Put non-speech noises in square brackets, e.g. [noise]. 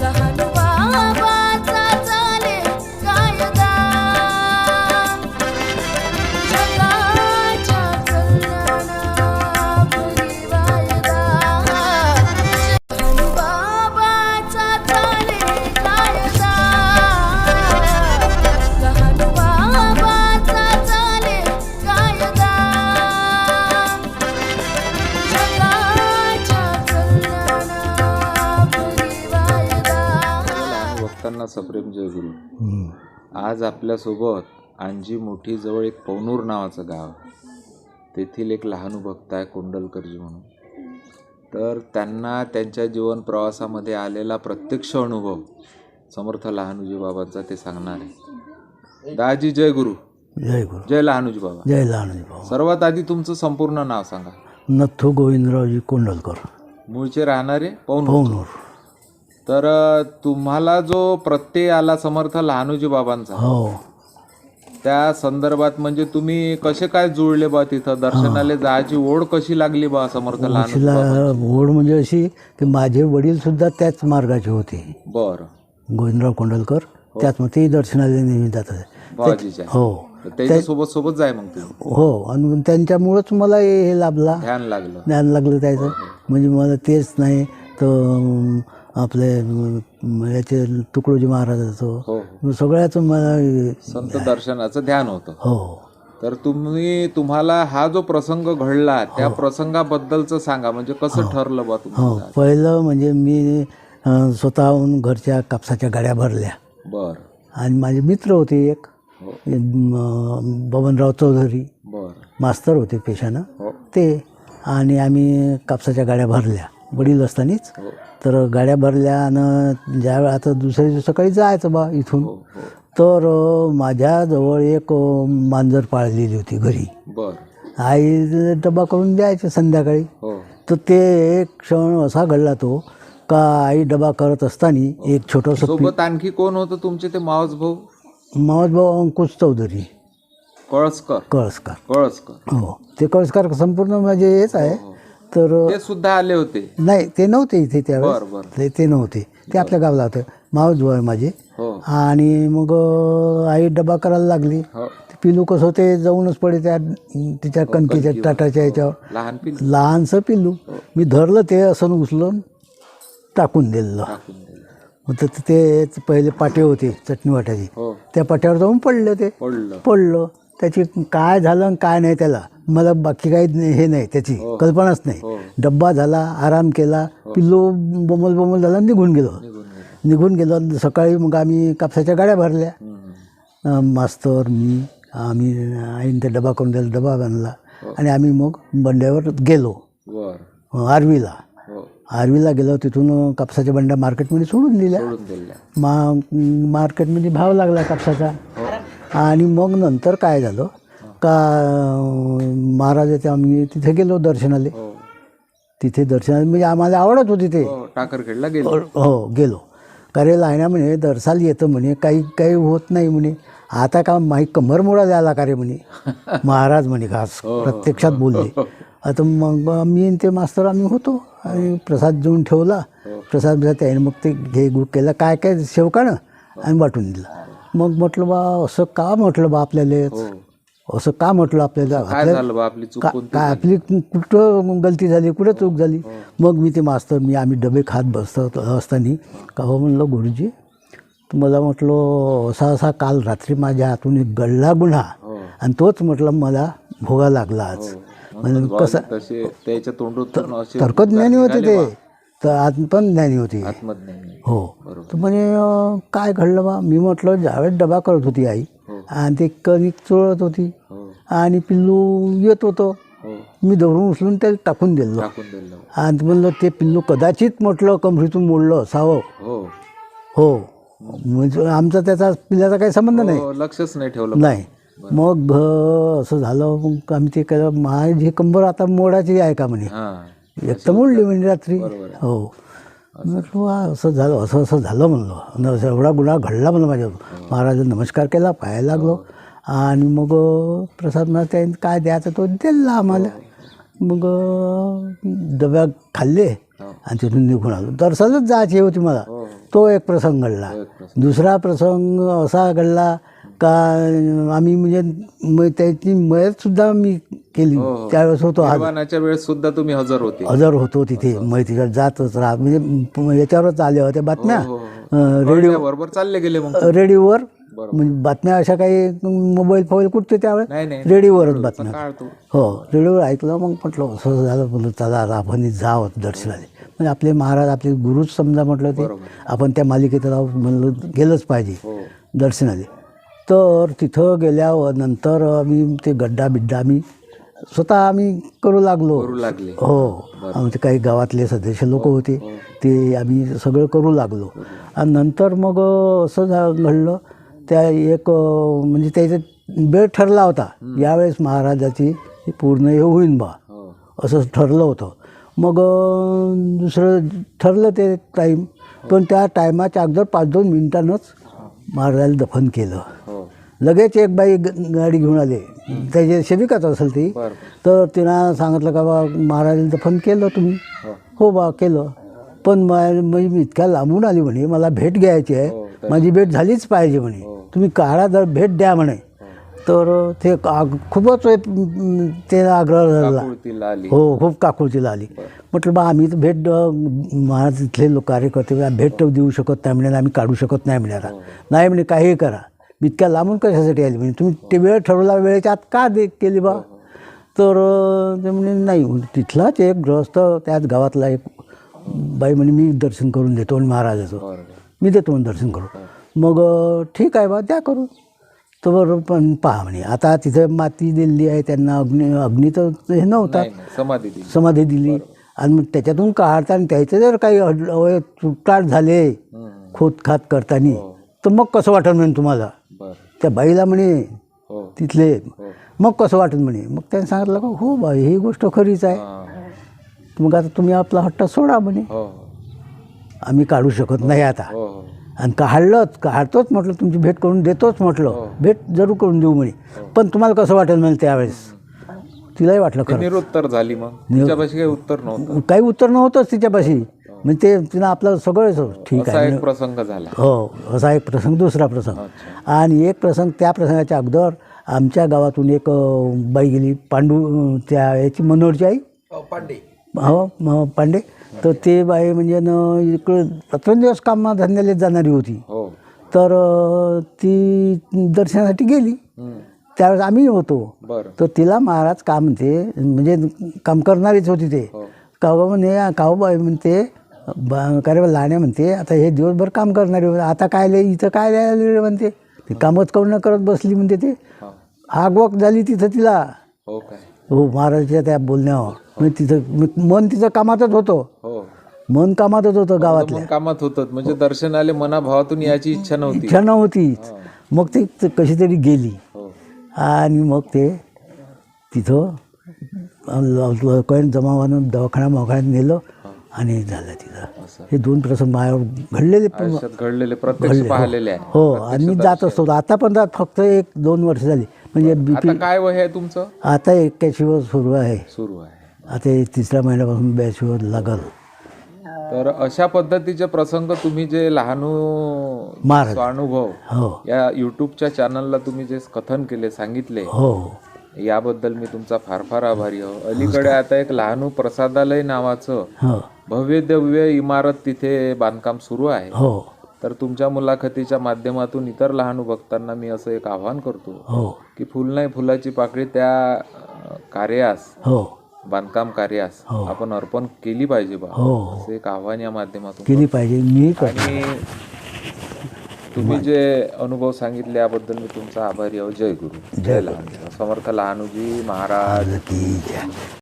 लहान बाबाचा सप्रेम जयगुरु. आज आपल्यासोबत आणजी मोठी जवळ एक पवनूर नावाचं गाव आहे. तेथील एक लहानू भक्त आहे कोंडलकरजी म्हणून. तर त्यांना त्यांच्या जीवन प्रवासामध्ये आलेला प्रत्यक्ष अनुभव समर्थ लहानूजी बाबांचा ते सांगणार आहे. दाजी जय गुरु. जय गुरु. जय लहानूजी बाबा. जय लहानजी भाऊ सर्वात आधी तुमचं संपूर्ण नाव सांगा. नथू गोविंदरावजी कोंडलकर. मूळचे राहणारे पवनूर. पवनूर. तर तुम्हाला जो प्रत्यय आला समर्थ लहानूजी बाबांचा हो. त्या संदर्भात म्हणजे तुम्ही कसे काय जुळले बा तिथं? दर्शनाला जायची ओढ कशी लागली बा समर्थ लहान तिला ओढ म्हणजे अशी की माझे वडील सुद्धा त्याच मार्गाचे होते. बर. गोविंदराव कोंडलकर त्याच मग तेही दर्शनाला नेहमी जातात हो. तर त्याच्या सोबत सोबत जाय मग तुम्ही. हो. आणि त्यांच्यामुळंच मला हे हे लाभला. ध्यान लागलं. ज्ञान लागलं त्याचं. म्हणजे मला तेच नाही तर आपले याचे तुकडोजी महाराजाचं हो मग सगळ्याचं मला संत दर्शनाचं ध्यान होतं. हो. तर तुम्ही तुम्हाला हा जो प्रसंग घडला त्या प्रसंगाबद्दलच सांगा. म्हणजे कसं ठरलं बा हो. पहिलं म्हणजे मी स्वतःहून घरच्या कापसाच्या गाड्या भरल्या. बर. आणि माझे मित्र होते एक हो. बबनराव चौधरी. मास्तर होते पेशानं. हो. ते आणि आम्ही कापसाच्या गाड्या भरल्या. वडील असतानाच. हो. तर गाड्या भरल्या आणि ज्यावेळी आता दुसऱ्या दिवशी सकाळी जायचं बा इथून हो हो. तर माझ्याजवळ एक मांजर पाळलेली होती घरी. आई डबा करून द्यायचे संध्याकाळी. हो. तर ते एक क्षण असा घडला तो का आई डबा करत असताना एक छोटंसं आणखी कोण होतं तुमचे ते मावस भाऊ? मावस भाऊ अंकुश चौधरी. कळसकर. कळसकर. कळसकर. हो. ते कळसकर संपूर्ण म्हणजे हेच आहे. तर ते सुद्धा आले होते. नाही ते नव्हते इथे बर त्यावेळेस. बर ते ते नव्हते. ते आपल्या गावाला होते. मावस भाऊ आहे माझे. हो. आणि मग अं, आई डबा करायला लागली. हो. ते पिलू कसं ते जाऊनच पडे त्या तिच्या कणकीच्या ताटाच्या याच्यावर. लहान पिल लहानसं पिल्लू. मी धरलं ते असं उचलून टाकून दिलं. टाकून दिलं. मग तर ते पहिले पाटे होते चटणी वाटायची. हो. त्या पाट्यावर जाऊन पडलं ते. पडलं. पडलं. त्याची काय झालं आणि काय नाही त्याला. मला बाकी काही नाही- हे नाही त्याची. कल्पनाच नाही. हो. डब्बा झाला आराम केला पिल्लू बोमल बोमल झाला निघून गेलो. निघून गेलं. सकाळी मग आम्ही कापसाच्या गाड्या भरल्या. मास्तर मी आम्ही आईने ते डबा करून दिला डबा बांधला आणि आम्ही मग बंड्यावर गेलो. आर्वीला. हो. आर्वीला गेलो तिथून कापसाच्या बंड्या मार्केटमध्ये सोडून दिल्या. मा मार्केटमध्ये भाव लागला कापसाचा. आणि मग नंतर काय झालं? का महाराजाच्या आम्ही तिथे गेलो दर्शनाला. हो. तिथे दर्शनाला म्हणजे आम्हाला आवडत होती ते. हो टाकरखेडला गेले. हो गेलो. करे लायना म्हणे दर्शाला येतं म्हणे काही काही होत नाही म्हणे. आता का माही कंबर मोडा द्यायला का रे म्हणे? [laughs] महाराज म्हणे खास प्रत्यक्षात बोलले. आता मग मी आणि ते मास्तर आम्ही होतो. आणि प्रसाद देऊन ठेवला. प्रसाद त्याने मग ते घे गुड केलं. काय काय शेवकानं. आणि वाटून दिलं. मग म्हटलं बा असं का म्हटलं बा आपल्याला? हो. असं का म्हटलं आपल्याला? काय झालं बा आपली चूक का कोणती काय आपली कुठं गलती झाली कुठं चूक झाली? मग मी ते मास्तर मी आम्ही डबे खात बसत असताना का हो म्हणलं गुरुजी मला म्हटलं असा असा काल रात्री माझ्या हातून एक गळला गुन्हा. हो. आणि तोच म्हटलं मला भोगा लागला आज. म्हणजे कसं तसे त्याच्या तोंडूतून असे तर्कज्ञानी होते ते. पण ज्ञानी होते. आत्मज्ञानी. हो. तर म्हणे अं, काय घडलं बा? मी म्हटलं ज्यावेळेस डबा करत होती आई हो. आणि ते कणिक चोळत होती हो. आणि पिल्लू येत होतं. हो. मी धरून उचलून त्याला टाकून दिलं. टाकून दिलं. आणि म्हणलं ते पिल्लू कदाचित म्हटलं कमरीतून मोडलं असावं. हो. हो. म्हणजे आमचा त्याचा पिल्ल्याचा काही संबंध नाही. हो, लक्षच नाही ठेवलं. नाही. मग भ- असं झालं मग आम्ही ते केलं. माझी कंबर आता मोडायची आहे का म्हणे? हा. एक तर मोडली म्हणजे रात्री. हो. म्हटलं वा असं झालं असं असं झालं म्हणलं. एवढा गुन्हा घडला म्हणलं माझ्या महाराजांना नमस्कार केला पाहायला लागलो. आणि मग प्रसाद महाराज त्यांनी काय द्यायचं तो दिला आम्हाला. मग अं, डब्या खाल्ले आणि तिथून निघून आलो. दर्शनच जायची होती मला. हो. तो एक प्रसंग घडला. दुसरा प्रसंग असा घडला का आम्ही म्हणजे म- त्याची मयत सुद्धा मी केली. हो. त्यावेळेस होतो निर्वाणाच्या वेळेस सुद्धा तुम्ही हजर होते. हजर होतो तिथे. मयतीकडे जातच राहत म्हणजे प- याच्यावरच आल्या होत्या बातम्या. हो, हो, अं, रेडिओ बरोबर चालले गेले मग. रेडिओवर. बरोबर. म्हणजे बातम्या अशा काही मोबाईल फोबाईल कुठते त्यावेळेस? नाही नाही. रेडिओवरच बातम्या. तो हो. रेडिओवर ऐकलं मग म्हटलं असं झालं. बोललं चला आता आपण जावं दर्शनाला. म्हणजे आपले महाराज आपले गुरुच समजा म्हटलं ते. आपण त्या मालिकेत राहू म्हणलं गेलंच पाहिजे हो. दर्शनाला. तर तिथं गेल्यावर नंतर आम्ही ते गड्डा बिड्डा आम्ही स्वतः आम्ही करू लागलो. करू लागले. हो. आमचे काही गावातले सदस्य लोक होते ते आम्ही सगळं करू लागलो. आणि नंतर मग असं झा घडलं त्या एक अं, म्हणजे त्याचा बेळ ठरला होता. यावेळेस महाराजाची ही पूर्ण हे होईन बा. हो. असं ठरलं होतं. मग अं, दुसरं ठरलं ते टाईम पण त्या टायमाच्या अगोदर पाच दोन मिनिटांनंच महाराजाला दफन केलं. हो. लगेच एक बाई ग- गाडी घेऊन आले. त्याची सेविकाच असेल ती. बर. तर तिनं सांगितलं का बा महाराजाला दफन केलं तुम्ही. हो. हो बा केलं. पण मा- मी मी इतक्या लांबून आली म्हणे मला भेट घ्यायची हो, आहे माझी भेट झालीच पाहिजे म्हणे. हो. तुम्ही काढा जर भेट द्या म्हणे तर ते आग- खूपच अं, ते आग्रह झाला. काकुळतीला आली. हो खूप काकुळतीला आली. म्हटलं बा आम्ही तर भेट अं, महाराज इथले लोक कार्यकर्ते भेट देऊ शकत नाही म्हणे आम्ही काढू शकत नाही म्हणे आता. नाही म्हणे काही करा. मी इतक्या लांबून कशासाठी आली? म्हणे तुम्ही ते वेळ ठरवला वेळेच्या आत का दे केली बा? तर ते म्हणे नाही म्हणे तिथलाच एक गृहस्थ त्याच गावातला एक बाई म्हणे मी दर्शन करून देतो म्हणे महाराजाचं. बरं मी देतो म्हणे दर्शन करू मग ठीक आहे बा द्या करू तर बरोबर पण पहा म्हणे आता तिथं माती दिलेली आहे त्यांना अग्नी अग्नी तर हे नव्हता. समाधी दिली. समाधी दिली. आणि मग त्याच्यातून काढताना त्याचे जर काही अड- अवयव तुटाट झाले. खोदखात करताना तर मग कसं वाटत म्हणे तुम्हाला? बर त्या बाईला म्हणे हो. तिथले हो. मग कसं वाटत म्हणे? मग त्याने सांगितलं का हो बाई ही गोष्ट खरीच आहे. मग आता तुम्ही आपला हट्ट सोडा म्हणे. हो. आम्ही काढू शकत नाही आता. आणि काढलंच काढतोच म्हटलं तुमची भेट करून देतोच म्हटलं. भेट जरूर करून देऊ म्हणे. पण तुम्हाला कसं वाटेल म्हणे त्यावेळेस? तिलाही वाटलं खरं. निरुत्तर झाली मग. तिच्यापाशी काही उत्तर नव्हतं. काही उत्तर नव्हतंच तिच्यापाशी. म्हणजे ते तिनं आपलं सगळं ठीक असा आहे. एक प्रसंग झाला. हो असा एक प्रसंग दुसरा प्रसंग. आणि एक प्रसंग त्या प्रसंगाच्या अगोदर आमच्या गावातून एक बाई गेली पांडू त्या याची मनोहरची आई. हो म- पांडे. तर ते बाई म्हणजे न इकडं प्रत्येक कामा धंद्याला जाणारी होती. हो. तर ती दर्शनासाठी गेली. त्यावेळेस आम्ही होतो. बरं. तर तिला महाराज का म्हणते म्हणजे काम करणारीच होती ते. हो. कावबा म्हणे कावबाई म्हणते बा- का लाण्या म्हणते आता हे दिवसभर काम करणारे. आता काय लय इथं काय लिहायला रे म्हणते. ते कामच करून न करत बसली म्हणते ते. आगवक झाली तिथं तिला. हो हो महाराजच्या त्या बोलण्यावर. म्हणजे तिथं म- मन तिचं कामातच होतं. हो. मन कामातच होतं गावातल्या. कामात होत. म्हणजे दर्शनाले मनाभावातून याची इच्छा नव्हती. इच्छा नव्हतीच मग ते कशी तरी गेली. हो. आणि मग ते तिथं लोकांनी जमा होऊन दवाखाना मवाखान्यात नेलं. आणि झालं तिथं. हे दोन प्रसंग माझ्यावर घडलेले पण घडलेले प्रत्यक्ष पाहिलेले आहे. हो आणि मी जात असतो. आता पण जात फक्त एक दोन वर्ष झाली. म्हणजे बी आता काय वय आहे तुमचं? आता एक्क्याऐंशीवर सुरू आहे. सुरू आहे. आता हे तिसऱ्या महिन्यापासून ब्याऐंशीवर लागल. तर अशा पद्धतीचे प्रसंग तुम्ही जे लहानू महाराज. स्वानुभव हो. या युट्यूबच्या चॅनलला तुम्ही जे कथन केले सांगितले हो. याबद्दल मी तुमचा फार फार आभारी आहो. अलीकडे आता एक लहानू प्रसादालय नावाचं हो. भव्य दिव्य इमारत तिथे बांधकाम सुरू आहे. हो. तर तुमच्या मुलाखतीच्या माध्यमातून इतर लहानू भक्तांना मी असं एक आव्हान करतो हो. की फुल नाही फुलाची पाकळी त्या कार्यास हो. बांधकाम कार्यास आपण अर्पण केली पाहिजे बा. हो. असं एक आव्हान या माध्यमातून केली पाहिजे. मी आणि तुम्ही जे अनुभव सांगितले याबद्दल मी तुमचा आभारी आहो. जय गुरु. जय लहान. समर्थ लहानूजी महाराज. की जय.